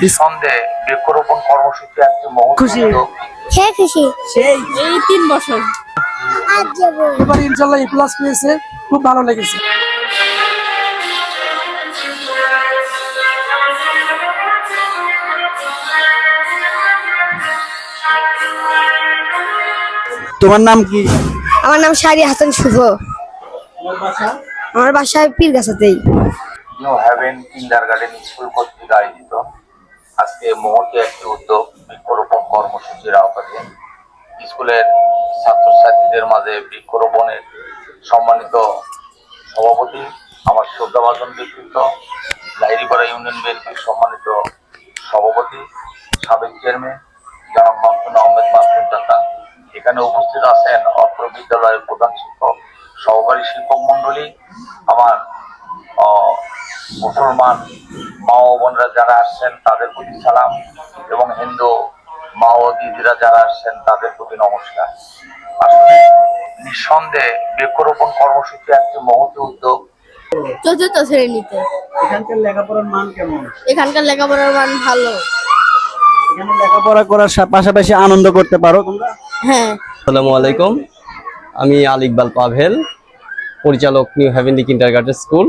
নিঃসন্দেহে বৃক্ষরোপণ কর্মসূচি একটি খুশি। উদ্যোগ। খুশি। সেই এই তিন বছর। আজ এবার ইনশাল্লাহ এ প্লাস পেয়েছে খুব ভালো লেগেছে। তোমার নাম কি? আমার নাম শাহরি হাসান শুভ। আমার বাসায় পীরগাছাতেই। New haven kindergarten school কর্তৃক আয়োজিত আজকে মহতি একটি উদ্যোগ, বৃক্ষরোপণ কর্মসূচির আওতাতে স্কুলের ছাত্রছাত্রীদের মাঝে বৃক্ষরোপণের সম্মানিত সভাপতি, আমার শ্রদ্ধাভাজন ব্যক্তিত্ব লাইরিপাড়া ইউনিয়ন বিএনপির সম্মানিত সভাপতি, সাবেক চেয়ারম্যান, জনাব মাহমুদ আহমেদ মাহমুদ চাচা এখানে উপস্থিত আছেন অত্র বিদ্যালয়ের প্রধান শিক্ষক, সহকারী শিক্ষক মন্ডলী আমার মুসলমান মা ও বোনরা যারা আসছেন তাদের প্রতি সালাম এবং হিন্দু মা ও দিদিরা যারা আসছেন তাদের প্রতি নমস্কার। আসলে নিঃসন্দেহে বৃক্ষরোপণ কর্মসূচি একটি মহতি উদ্যোগ। চতুর্থ শ্রেণীতে। এখানকার লেখাপড়ার মান কেমন? এখানকার লেখাপড়ার মান ভালো। এখানে লেখাপড়া করার পাশাপাশি আনন্দ করতে পারো তোমরা? হ্যাঁ। আসসালামু আলাইকুম। আমি আলিকবাল পাভেল পরিচালক new heavenly kindergarten school.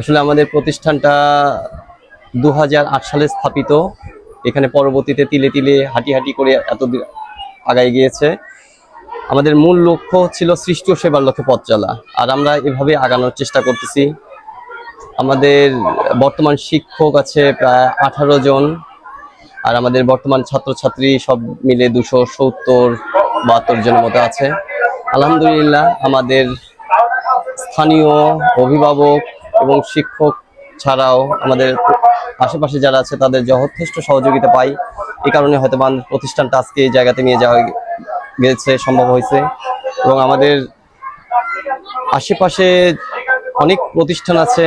আসলে আমাদের প্রতিষ্ঠানটা দু হাজার আট সালে স্থাপিত। এখানে পরবর্তীতে তিলে তিলে হাঁটি হাঁটি করে এত আগায় গিয়েছে। আমাদের মূল লক্ষ্য ছিল সৃষ্টি ও সেবার লক্ষ্যে পথ চলা। আর আমরা এভাবে আগানোর চেষ্টা করতেছি। আমাদের বর্তমান শিক্ষক আছে প্রায় আঠারো জন। আর আমাদের বর্তমান ছাত্রছাত্রী সব মিলে দুশো সত্তর বাহাত্তর জনের মতো আছে। আলহামদুলিল্লাহ, আমাদের স্থানীয় অভিভাবক এবং শিক্ষক ছাড়াও আমাদের আশেপাশে যারা আছে, তাদের যথেষ্ট সহযোগিতা পাই। এই কারণে হয়তো বা প্রতিষ্ঠানটা আজকে এই জায়গাতে নিয়ে যাওয়া গেছে, সম্ভব হয়েছে। এবং আমাদের আশেপাশে অনেক প্রতিষ্ঠান আছে।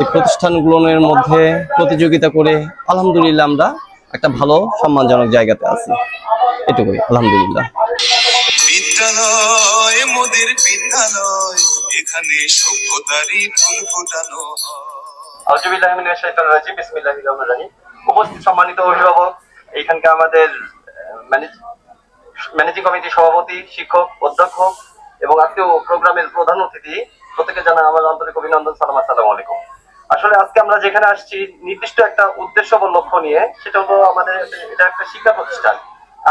এই প্রতিষ্ঠানগুলোর মধ্যে প্রতিযোগিতা করে আলহামদুলিল্লাহ আমরা একটা ভালো, সম্মানজনক জায়গাতে আছি। এটুকুই, আলহামদুলিল্লাহ। বিদ্যালয় বিদ্যালয়, এখানে সভ্যতারই ফুল ফোটানো উপস্থিত সম্মানিত অভিভাবক আমাদের ম্যানেজিং কমিটির সভাপতি, শিক্ষক, অধ্যক্ষ এবং আজকেও প্রোগ্রামের প্রধান অতিথি প্রত্যেকে জানা আমার আন্তরিক অভিনন্দন, সালাম আলাইকুম। আসলে আজকে আমরা যেখানে আসছি, নির্দিষ্ট একটা উদ্দেশ্য বা লক্ষ্য নিয়ে, সেটা হলো আমাদের, এটা একটা শিক্ষা প্রতিষ্ঠান।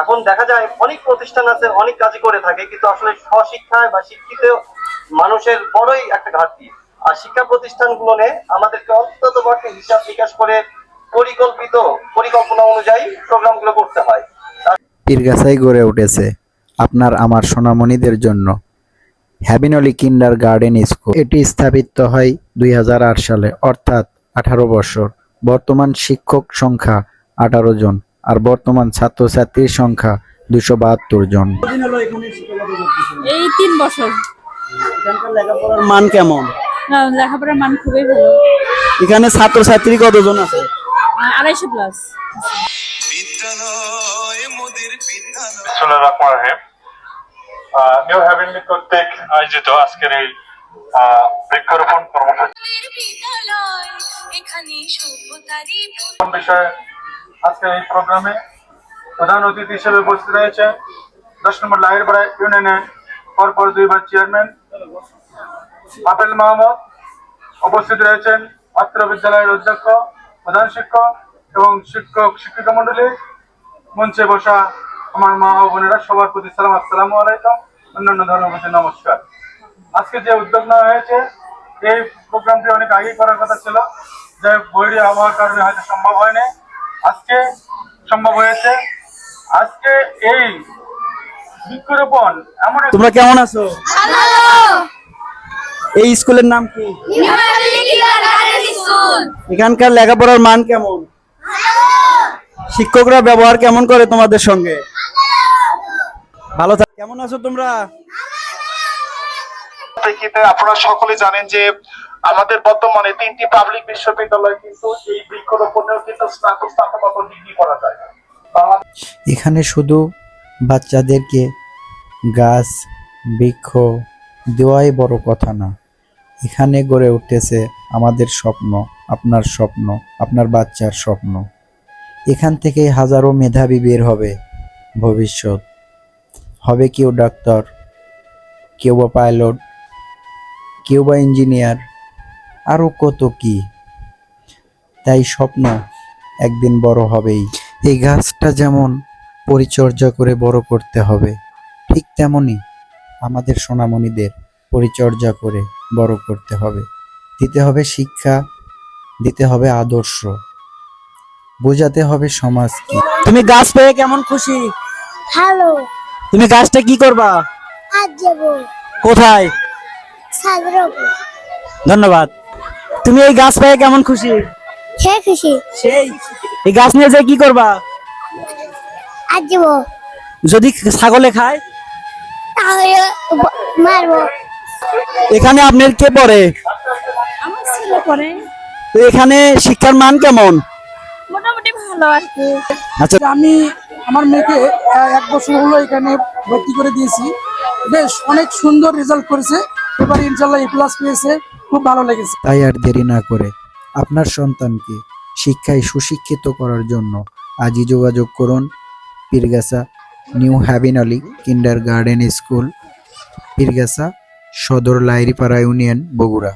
এখন দেখা যায় অনেক প্রতিষ্ঠান আছে, অনেক কাজই করে থাকে, কিন্তু আসলে স্বশিক্ষায় বা শিক্ষিত মানুষের বড়ই একটা ঘাটতি। আর শিক্ষা প্রতিষ্ঠানগুলো নিয়ে আমাদেরকে অন্তত পক্ষে হিসাব বিকাশ করে পরিকল্পিত পরিকল্পনা অনুযায়ী প্রোগ্রামগুলো করতে হয়। পীরগাছাই গড়ে উঠেছে আপনার আমার সোনামণিদের জন্য। Heavenly kindergarten school. এটি স্থাপিত হয় দুই হাজার আট সালে, অর্থাৎ আঠারো বছর। বর্তমান শিক্ষক সংখ্যা আঠারো জন। আর বর্তমান ছাত্রছাত্রীর সংখ্যা দুশো বাহাত্তর জন। এই তিন বছর। লেখাপড়ার মান কেমন? লেখাপড়ার মান খুবই ভালো। এখানে ছাত্রছাত্রী কতজন আছে? আড়াইশো প্লাস কর্তৃক আয়োজিত আজকের এই বৃক্ষরোপণ কর্মসূচি বিষয়ে আজকের এই প্রোগ্রামে প্রধান অতিথি হিসেবে উপস্থিত রয়েছে দশ নম্বর লাহিরপাড়া ইউনিয়নের পরপর দুইবার চেয়ারম্যান। আপেল মাহমুদ উপস্থিত রয়েছেন অত্র বিদ্যালয়ের অধ্যক্ষ, প্রধান শিক্ষক এবং শিক্ষক শিক্ষিকা মন্ডলী মঞ্চে বসা আমার মা ও বোনেরা সবার প্রতি সালাম, আসসালামু আলাইকুম, অন্যান্য ধর্মের প্রতি নমস্কার। আজকে যে উদ্যোগ নেওয়া হয়েছে, এই প্রোগ্রামটি অনেক আগেই করার কথা ছিল। যে বৈরী আবহাওয়ার কারণে হয়তো সম্ভব হয়নি। আজকে সম্ভব হয়েছে। আজকে এই বৃক্ষরোপণ এমন তোমরা কেমন আছো? এই স্কুলের নাম কি? এখানকার লেখাপড়ার মান কেমন? শিক্ষকরা ব্যবহার কেমন করে তোমাদের সঙ্গে? ভালো। থাক কেমন আছো তোমরা? আপনারা সকলে জানেন যে আমাদের বর্তমানে তিনটি পাবলিক বিশ্ববিদ্যালয় কিন্তু এই বৃক্ষরোপণেও কিন্তু স্নাতক স্নাতকোত্তর ডিগ্রি করা যায়। এখানে শুধু বাচ্চাদেরকে গাছ, বৃক্ষ দেওয়াই বড় কথা না। এখানে গড়ে উঠতেছে আমাদের স্বপ্ন, আপনার স্বপ্ন, আপনার বাচ্চার স্বপ্ন। এখান থেকে হাজারো মেধাবী বের হবে ভবিষ্যৎ। হবে কেউ ডাক্তার, কেউ বা পাইলট কেউ বা ইঞ্জিনিয়ার আরও কত কি? তাই স্বপ্ন একদিন বড় হবেই। এই গাছটা যেমন পরিচর্যা করে বড় করতে হবে ঠিক তেমনি আমাদের সোনামণিদের পরিচর্যা করে বড় করতে হবে। দিতে হবে শিক্ষা দিতে হবে আদর্শ। বোঝাতে হবে সমাজ কি। তুমি গাছ পেয়ে কেমন খুশি? ভালো। তুমি গাছটা কি করবা? আজ যাব। কোথায়? ধন্যবাদ। তুমি এই গাছ পেয়ে কেমন খুশি? সে খুশি। সেই। এই গাছ নিয়ে যে কি করবা? আজ যাব যদি ছাগলে খায়? তাহলে মারবো। এখানে আপনার কে পড়ে? আমার ছেলে পরে তো এখানে শিক্ষার মান কেমন? মোটামুটি ভালো আর কি। আচ্ছা। আমি আমার মেয়েকে এক বছর হলো এখানে ভর্তি করে দিয়েছি। বেশ অনেক সুন্দর রেজাল্ট করেছে। এবার ইনশাল্লাহ এ প্লাস পেয়েছে। খুব ভালো লেগেছে। তাই আর দেরি না করে আপনার সন্তানকে শিক্ষায় সুশিক্ষিত করার জন্য আজই যোগাযোগ করুন Pirgacha new heavenly kindergarten school, Pirgacha সদর লাইরিপাড়া ইউনিয়ন বগুড়া।